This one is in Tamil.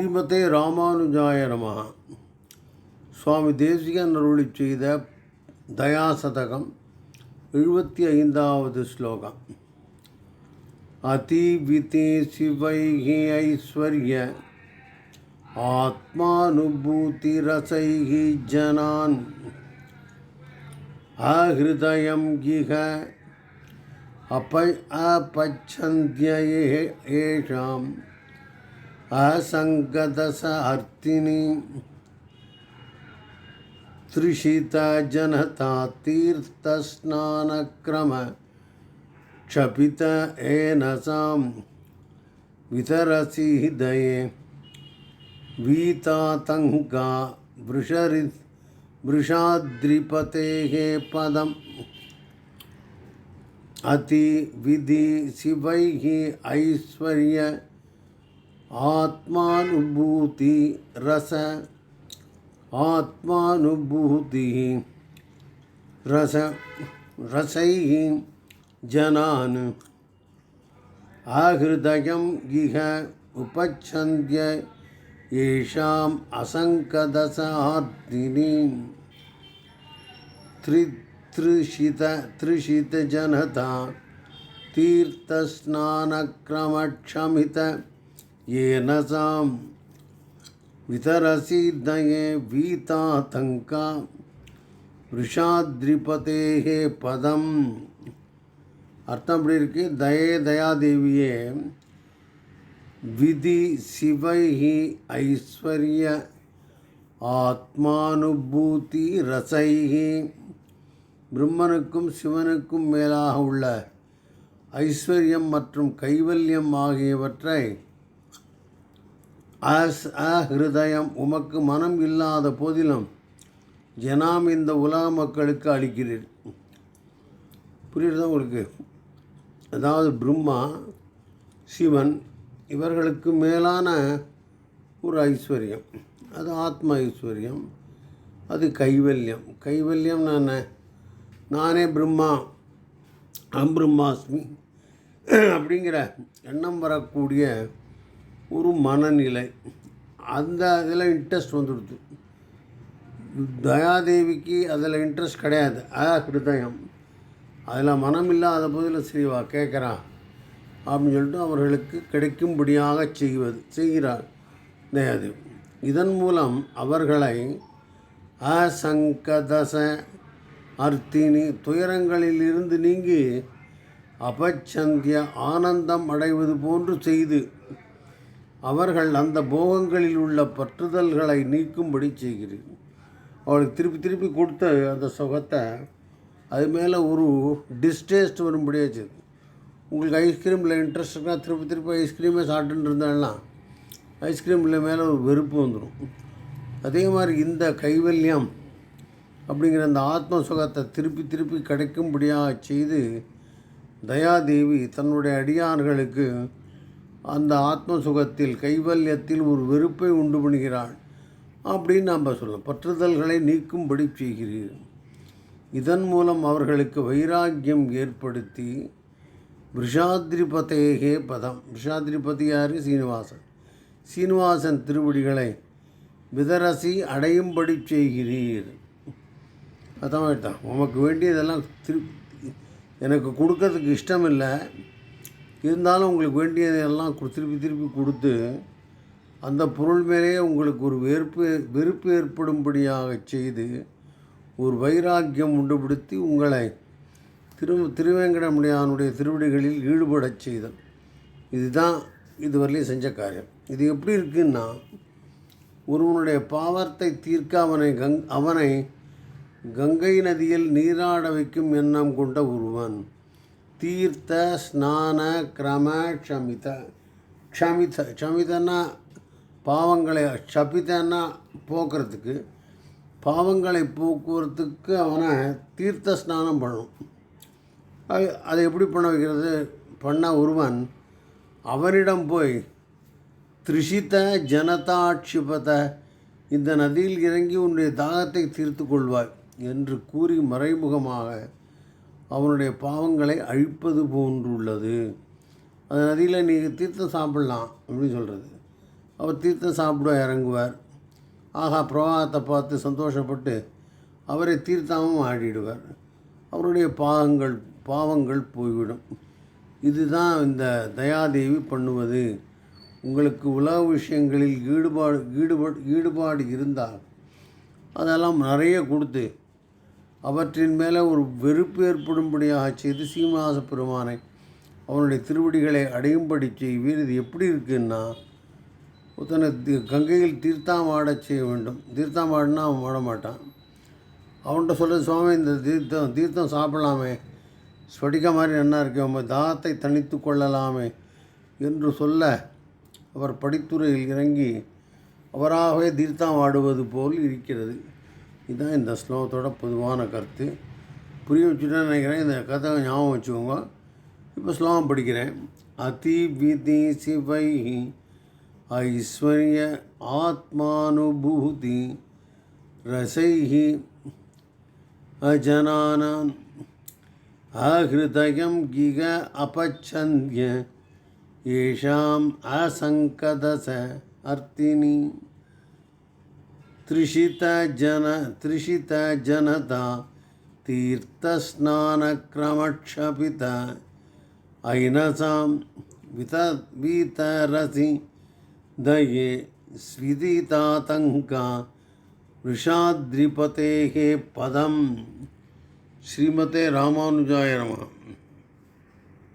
ஸ்ரீமதே ராமானுஜாய நமः சுவாமி தேசிகன் அருளி செய்த தயாசதகம் எழுபத்தி ஐந்தாவது ஸ்லோகம் அதிவிதி சிவைகி ஐஸ்வர்ய ஆத்மானுபூதிரசைகி ஜனான் அஹிருதயம் கிக अपै अपच्छन्त्यये येषाम् असङ्गदसहर्तिनि त्रिषितजनता तीर्थस्नानक्रम। क्षपित एनसां वितरसि हृदये। वीतातङ्का वृषरि वृषाद्रिपतेः पदम्। अतिविधि शिवैः ऐश्वर्य। आत्मानुभूति रस आत्मानुभूतिः रस रसैः जनान्। आहृदयं इह उपच्छन्त्य येषाम् असङ्कदसार्दिनीं त्रि त्रिशित तीर्थस्नानक्रमक्षमित येन सां वितरसि दये वीतातङ्का वृषाद्रिपतेः பதம் அர்த்தம் அப்படி இருக்கு தயே தயாதேவியே விதி சிவைஹி ஐஸ்வர்ய ஆத்மானுபூதி ரசைஹி பிரம்மனுக்கும் சிவனுக்கும் மேலாக உள்ள ஐஸ்வர்யம் மற்றும் கைவல்யம் ஆகியவற்றை அஸ் அஹிருதயம் உமக்கு மனம் இல்லாத போதிலும் ஜனாம் இந்த உலக மக்களுக்கு அளிக்கிறீர். புரியுறதா உங்களுக்கு? அதாவது பிரம்மா சிவன் இவர்களுக்கு மேலான ஒரு ஐஸ்வர்யம். அது ஆத்ம ஐஸ்வர்யம். அது கைவல்யம். கைவல்யம் நான் நானே பிரம்மா அம்பிரம்மாஸ்மி அப்படிங்கிற எண்ணம் வரக்கூடிய ஒரு மனநிலை. அந்த இதில் இன்ட்ரெஸ்ட் வந்துடுது. தயாதேவிக்கு அதில் இன்ட்ரெஸ்ட் கிடையாது. ஆ கிருதயம் அதில் மனம் இல்லாத போதில் ஸ்ரீவா கேட்குறான் அப்படின்னு சொல்லிட்டு அவர்களுக்கு கிடைக்கும்படியாக செய்வது செய்கிறார் தயாதேவி. இதன் மூலம் அவர்களை அசங்கதச அர்த்தினி துயரங்களில் இருந்து நீங்கி அபச்சந்திய ஆனந்தம் அடைவது போன்று செய்து அவர்கள் அந்த போகங்களில் உள்ள பற்றுதல்களை நீக்கும்படி செய்கிறேன் அவளுக்கு திருப்பி திருப்பி கொடுத்த அந்த சுகத்தை அது மேலே ஒரு டிஸ்டேஸ்ட் வரும்படியே செய்யுது உங்களுக்கு ஐஸ்கிரீமில் இன்ட்ரெஸ்ட் இருக்கா திருப்பி திருப்பி ஐஸ்கிரீமே சாப்பிட்டுன்னு இருந்தாலாம் ஐஸ்கிரீமில் மேலே ஒரு வெறுப்பு வந்துடும். அதே மாதிரி இந்த கைவல்யம் அப்படிங்கிற அந்த ஆத்ம சுகத்தை திருப்பி திருப்பி கிடைக்கும்படியாக செய்து தயாதேவி தன்னுடைய அடியார்களுக்கு அந்த ஆத்ம சுகத்தில் கைவல்யத்தில் ஒரு வெறுப்பை உண்டு பண்ணுகிறாள். அப்படின்னு நாம் சொல்லலாம் பற்றுதல்களை நீக்கும்படி செய்கிறீர். இதன் மூலம் அவர்களுக்கு வைராக்கியம் ஏற்படுத்தி விஷாதிரிபதேகே பதம். விஷாதிரிபதியார் சீனிவாசன். சீனிவாசன் திருவடிகளை விதரசி அடையும்படி செய்கிறீர். அதான் தான் உமக்கு வேண்டியதெல்லாம் திரு எனக்கு கொடுக்கறதுக்கு இஷ்டம் இல்லை இருந்தாலும் உங்களுக்கு வேண்டியதையெல்லாம் திருப்பி திருப்பி கொடுத்து அந்த பொருள் மேலேயே உங்களுக்கு ஒரு வெறுப்பு வெறுப்பு ஏற்படும்படியாக செய்து ஒரு வைராக்கியம் உண்டுபடுத்தி உங்களை திரு திருவேங்கடமுடியானுடைய திருவிடிகளில் ஈடுபடச் செய்தல். இதுதான் இதுவரையிலையும் செஞ்ச காரியம். இது எப்படி இருக்குன்னா ஒருவனுடைய பாவத்தை தீர்க்க அவனை கங் அவனை கங்கை நதியில் நீராட வைக்கும் எண்ணம் கொண்ட ஒருவன் தீர்த்த ஸ்நான கிரம க்ஷமித. க்ஷமித க்ஷமிதன்னா பாவங்களை க்ஷபிதன்னா போக்குறதுக்கு பாவங்களை போக்குவரத்துக்கு அவனை தீர்த்த ஸ்நானம் பண்ணணும். அது அதை எப்படி பண்ண வைக்கிறது? பண்ண ஒருவன் அவனிடம் போய் திரிஷித ஜனதாட்சிபத இந்த நதியில் இறங்கி உன்னுடைய தாகத்தை தீர்த்து கொள்வாய் என்று கூறி மறைமுகமாக அவனுடைய பாவங்களை அழிப்பது போன்றுள்ளது. அந்த நதியில் நீங்கள் தீர்த்தம் சாப்பிடலாம் அப்படின்னு சொல்கிறது அவர் தீர்த்தம் சாப்பிட இறங்குவார். ஆகா பிரவாகத்தை பார்த்து சந்தோஷப்பட்டு அவரை தீர்த்தாமும் ஆடிடுவார் அவருடைய பாவங்கள் பாவங்கள் போய்விடும். இதுதான் இந்த தயாதேவி பண்ணுவது. உங்களுக்கு உலக விஷயங்களில் ஈடுபாடு ஈடுபாடு ஈடுபாடு இருந்தால் அதெல்லாம் நிறைய கொடுத்து அவற்றின் மேலே ஒரு வெறுப்பு ஏற்படும்படியாக செய்து சீமநாச பெருமானை அவனுடைய திருவடிகளை அடையும்படி செய்வீர். இது எப்படி இருக்குன்னா ஒருத்தனை தி- கங்கையில் தீர்த்தாமாடச் செய்ய வேண்டும். தீர்த்தாமாடினா அவன் ஆட மாட்டான். அவன்கிட்ட சொல்ல சுவாமி இந்த தீர்த்தம் தீர்த்தம் சாப்பிடலாமே. ஸ்படிக்க மாதிரி என்ன இருக்கு நம்ம தாகத்தை தனித்து கொள்ளலாமே என்று சொல்ல அவர் படித்துறையில் இறங்கி அவராகவே தீர்த்தம் ஆடுவது போல் இருக்கிறது. இதுதான் இந்த ஸ்லோகத்தோட பொதுவான கருத்து புரிய வச்சுட்டேன்னு நினைக்கிறேன் இந்த கதை ஞாபகம் வச்சுக்கோங்க இப்போ ஸ்லோகம் படிக்கிறேன் அதி விதி சிவை ஐஸ்வர்ய ஆத்மானுபூதி ரசைஹி अजनानाम् आहृदयं गिग अपच्छन्द्य येषाम् असङ्कदस अर्तिनि त्रिषितजन त्रिषितजनता तीर्थस्नानक्रमक्षपित ऐनसां वित वितरसि दये स्विदितातङ्का वृषाद्रिपतेः पदं श्रीमते रामानुजाय नमः।